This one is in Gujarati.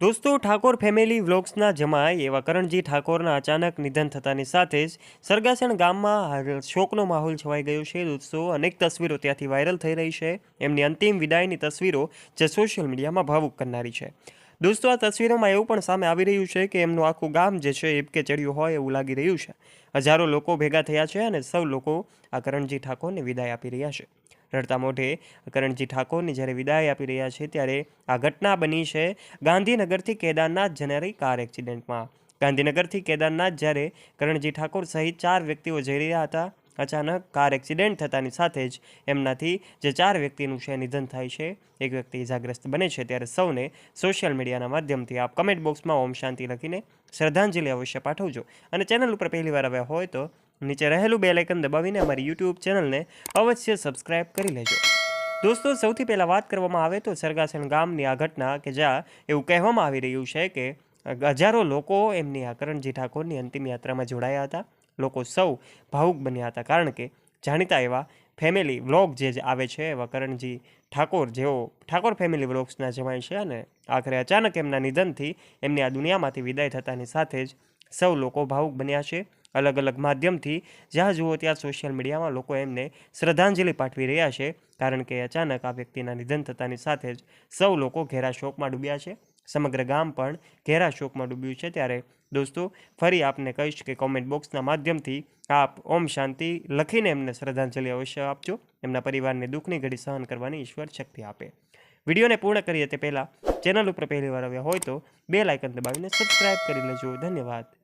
દોસ્તો, ઠાકોર ફેમિલી વ્લોગ્સના જમાય એવા કરણજી ઠાકોરના અચાનક નિધન થતાની સાથે જ સરગાસણ ગામમાં શોકનો માહોલ છવાઈ ગયો છે. દોસ્તો, અનેક તસવીરો ત્યાંથી વાયરલ થઈ રહી છે. એમની અંતિમ વિદાયની તસવીરો જે સોશિયલ મીડિયામાં ભાવુક કરનારી છે. દોસ્તો, આ તસવીરોમાં એવું પણ સામે આવી રહ્યું છે કે એમનું આખું ગામ જે છે એબકે ચડ્યું હોય એવું લાગી રહ્યું છે. હજારો લોકો ભેગા થયા છે અને સૌ લોકો આ કરણજી ઠાકોરને વિદાય આપી રહ્યા છે. રડતા મોઢે કરણજી ઠાકોરની જ્યારે વિદાય આપી રહ્યા છે, ત્યારે આ ઘટના બની છે ગાંધીનગરથી કેદારનાથ જનારી કાર એક્સિડન્ટમાં. ગાંધીનગરથી કેદારનાથ જ્યારે કરણજી ઠાકોર સહિત ચાર વ્યક્તિઓ જઈ રહ્યા હતા, અચાનક કાર એક્સિડન્ટ થતાની સાથે જ એમનાથી જે ચાર વ્યક્તિનું છે, નિધન થાય છે, એક વ્યક્તિ ઇજાગ્રસ્ત બને છે, ત્યારે સૌને સોશિયલ મીડિયાના માધ્યમથી આપ કમેન્ટ બોક્સમાં ઓમ શાંતિ લખીને શ્રદ્ધાંજલિ અવશ્ય પાઠવજો. અને ચેનલ ઉપર પહેલી વાર આવ્યા હોય તો નીચે રહેલું બેલ આઇકન દબાવીને અમારી યુટ્યુબ ચેનલને અવશ્ય સબસ્ક્રાઇબ કરી લેજો. દોસ્તો, સૌથી પહેલાં વાત કરવામાં આવે તો સરગાસણ ગામની આ ઘટના કે જ્યાં એવું કહેવામાં આવી રહ્યું છે કે હજારો લોકો એમની આ કરણજી ઠાકોરની અંતિમ યાત્રામાં જોડાયા હતા. લોકો સૌ ભાવુક બન્યા હતા કારણ કે જાણીતા એવા ફેમિલી વ્લોગ જે જે આવે છે, એવા કરણજી ઠાકોર, જેઓ ઠાકોર ફેમિલી વ્લોગ્સના જમાય છે અને આખરે અચાનક એમના નિધનથી એમની આ દુનિયામાંથી વિદાય થતાની સાથે જ સૌ લોકો ભાવુક બન્યા છે. અલગ અલગ માધ્યમથી જ્યાં જુઓ ત્યાં સોશિયલ મીડિયામાં લોકો એમને શ્રદ્ધાંજલિ પાઠવી રહ્યા છે. કારણ કે અચાનક આ વ્યક્તિના નિધન થતાની સાથે જ સૌ લોકો ઘેરા શોકમાં ડૂબ્યા છે. સમગ્ર ગામ પણ ઘેરા શોકમાં ડૂબ્યું છે ત્યારે દોસ્તો, ફરી આપને કહીશ કે કોમેન્ટ બોક્સના માધ્યમથી આપ ઓમ શાંતિ લખીને એમને શ્રદ્ધાંજલિ અવશ્ય આપજો. એમના પરિવારને દુઃખની ઘડી સહન કરવાની ઈશ્વર શક્તિ આપે. વિડીયોને પૂર્ણ કરીએ તે પહેલાં, ચેનલ ઉપર પહેલી વાર આવ્યા હોય તો બે લાઇકન દબાવીને સબસ્ક્રાઇબ કરી લેજો ધન્યવાદ.